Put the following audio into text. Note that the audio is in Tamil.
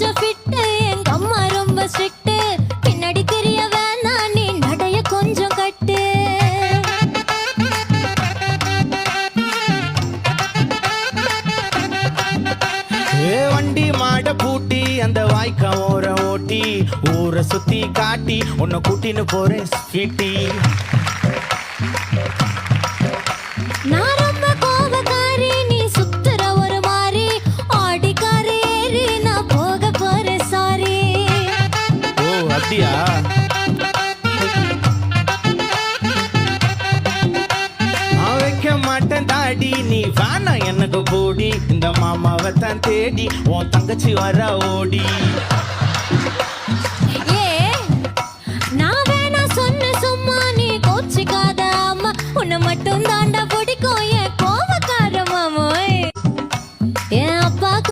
கொஞ்சம் ஃபிட்டு எங்க அம்மா ரொம்ப ஸ்ட்ரிக்ட் பின்னாடி தெரிய வேணா நீ நடைய கொஞ்சம் கட்டு. வண்டி மாட பூட்டி சுத்தி காட்டி உன்னை கூட்டின்னு போறேன் ஸ்வீட்டி. அப்படியா? வைக்க மாட்டேன் தாடி நீ வேணா எனக்கு போடி இந்த மாமாவை தான் தேடி உன் தங்கச்சி வர ஓடி.